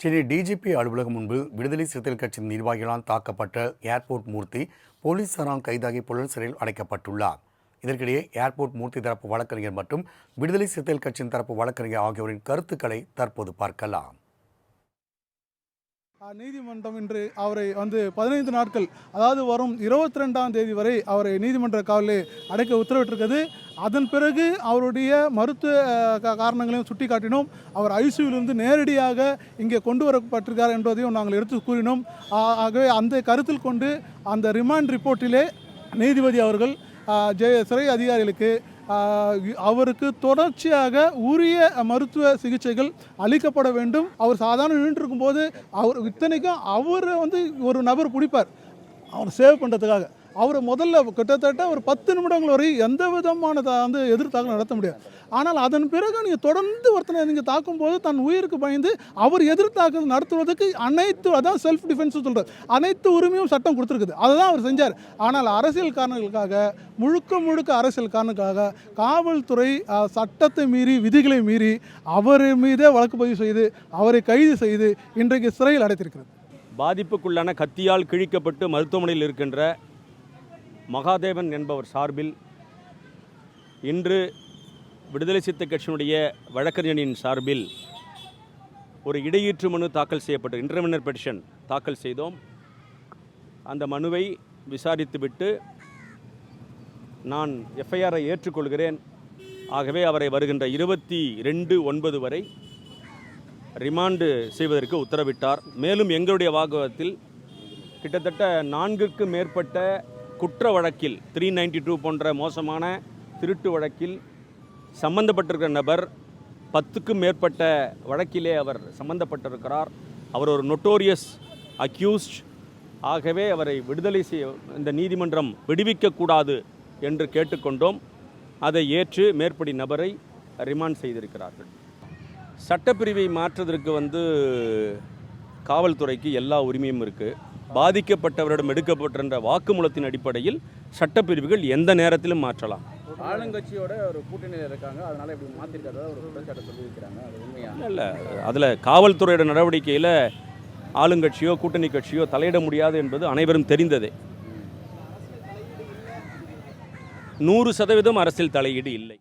Chennai DGP அலுவலகம் முன்பு விடுதலை சிறுத்தைகள் கட்சியின் நிர்வாகிகளால் தாக்கப்பட்ட ஏர்போர்ட் மூர்த்தி போலீசாரால் கைதாகி புழல் சிறையில் அடைக்கப்பட்டுள்ளார். இதற்கிடையே ஏர்போர்ட் மூர்த்தி தரப்பு வழக்கறிஞர் மற்றும் விடுதலை சிறுத்தைகள் கட்சியின் தரப்பு வழக்கறிஞர் ஆகியோரின் கருத்துக்களை தற்போது பார்க்கலாம். நீதிமன்றம் இன்று அவரை வந்து பதினைந்து நாட்கள் அதாவது வரும் இருபத்தி ரெண்டாம் தேதி வரை அவரை நீதிமன்ற காவலில் அடைக்க உத்தரவிட்டிருக்கிறது. அதன் பிறகு அவருடைய மருத்துவ காரணங்களையும் சுட்டி காரணங்களையும் சுட்டிக்காட்டினோம் அவர் ஐசியூவிலிருந்து நேரடியாக இங்கே கொண்டு வரப்பட்டிருக்கார் என்பதையும் நாங்கள் எடுத்து கூறினோம். ஆகவே அந்த கருத்தில் கொண்டு அந்த ரிமாண்ட் ரிப்போர்ட்டிலே நீதிபதி அவர்கள் ஜெய சிறை அதிகாரிகளுக்கு அவருக்கு தொடர்ச்சியாக உரிய மருத்துவ சிகிச்சைகள் அளிக்கப்பட வேண்டும். அவர் சாதாரண நின்றுருக்கும் போது அவர் இத்தனைக்கும் அவர் வந்து ஒரு நபர் பிடிப்பார் அவர் சேவ் பண்ணுறதுக்காக அவர் முதல்ல கிட்டத்தட்ட ஒரு பத்து நிமிடங்கள் வரை எந்த விதமான வந்து எதிர்த்தாக்கம் நடத்த முடியாது. ஆனால் அதன் பிறகு நீங்கள் தொடர்ந்து ஒருத்தனை நீங்கள் தாக்கும்போது தன் உயிருக்கு பயந்து அவர் எதிர்த்தாக்குதல் நடத்துவதற்கு அனைத்து அதான் செல்ஃப் டிஃபென்ஸ் சொல்கிறது அனைத்து உரிமையும் சட்டம் கொடுத்துருக்குது. அதுதான் அவர் செஞ்சார். ஆனால் அரசியல் காரணங்களுக்காக முழுக்க முழுக்க அரசியல் காரணங்களுக்காக காவல்துறை சட்டத்தை மீறி விதிகளை மீறி அவர் மீதே வழக்கு பதிவு செய்து அவரை கைது செய்து இன்றைக்கு சிறையில் அடைத்திருக்கிறது. பாதிப்புக்குள்ளான கத்தியால் கிழிக்கப்பட்டு மருத்துவமனையில் இருக்கின்ற மகாதேவன் என்பவர் சார்பில் இன்று விடுதலை சித்த கட்சியினுடைய வழக்கறிஞரின் சார்பில் ஒரு இடையீற்று மனு தாக்கல் செய்யப்பட்டு இன்டர்மினர் பெட்டிஷன் தாக்கல் செய்தோம். அந்த மனுவை விசாரித்துவிட்டு நான் எஃப்ஐஆரை ஏற்றுக்கொள்கிறேன். ஆகவே அவரை வருகின்ற இருபத்தி ரெண்டு ஒன்பது வரை ரிமாண்டு செய்வதற்கு உத்தரவிட்டார். மேலும் எங்களுடைய வாக்குவத்தில் கிட்டத்தட்ட நான்குக்கு மேற்பட்ட குற்ற வழக்கில் த்ரீ நைன்டி டூ போன்ற மோசமான திருட்டு வழக்கில் சம்பந்தப்பட்டிருக்கிற நபர் பத்துக்கும் மேற்பட்ட வழக்கிலே அவர் சம்பந்தப்பட்டிருக்கிறார். அவர் ஒரு நொட்டோரியஸ் அக்யூஸ்ட் ஆகவே அவரை விடுதலை செய்ய இந்த நீதிமன்றம் விடுவிக்கக்கூடாது என்று கேட்டுக்கொண்டோம். அதை ஏற்று மேற்படி நபரை ரிமாண்ட் செய்திருக்கிறார்கள். சட்டப்பிரிவை மாற்றுவதற்கு வந்து காவல்துறைக்கு எல்லா உரிமையும் இருக்குது பாதிக்கப்பட்டவரிடம் எடுக்கப்பட்டிருந்த வாக்குமூலத்தின் அடிப்படையில் சட்டப்பிரிவுகள் எந்த நேரத்திலும் மாற்றலாம். ஆளுங்கட்சியோட ஒரு கூட்டணியில் இருக்காங்க. அதனால இப்படி மாத்திருக்கிறதா ஒரு குற்றச்சாட்டை சொல்லியிருக்கிறாங்க. அது உண்மையா? இல்லை அதில் காவல்துறையோட நடவடிக்கையில் ஆளுங்கட்சியோ கூட்டணி கட்சியோ தலையிட முடியாது என்பது அனைவரும் தெரிந்ததே. நூறு சதவீதம் அரசியல் தலையீடு இல்லை.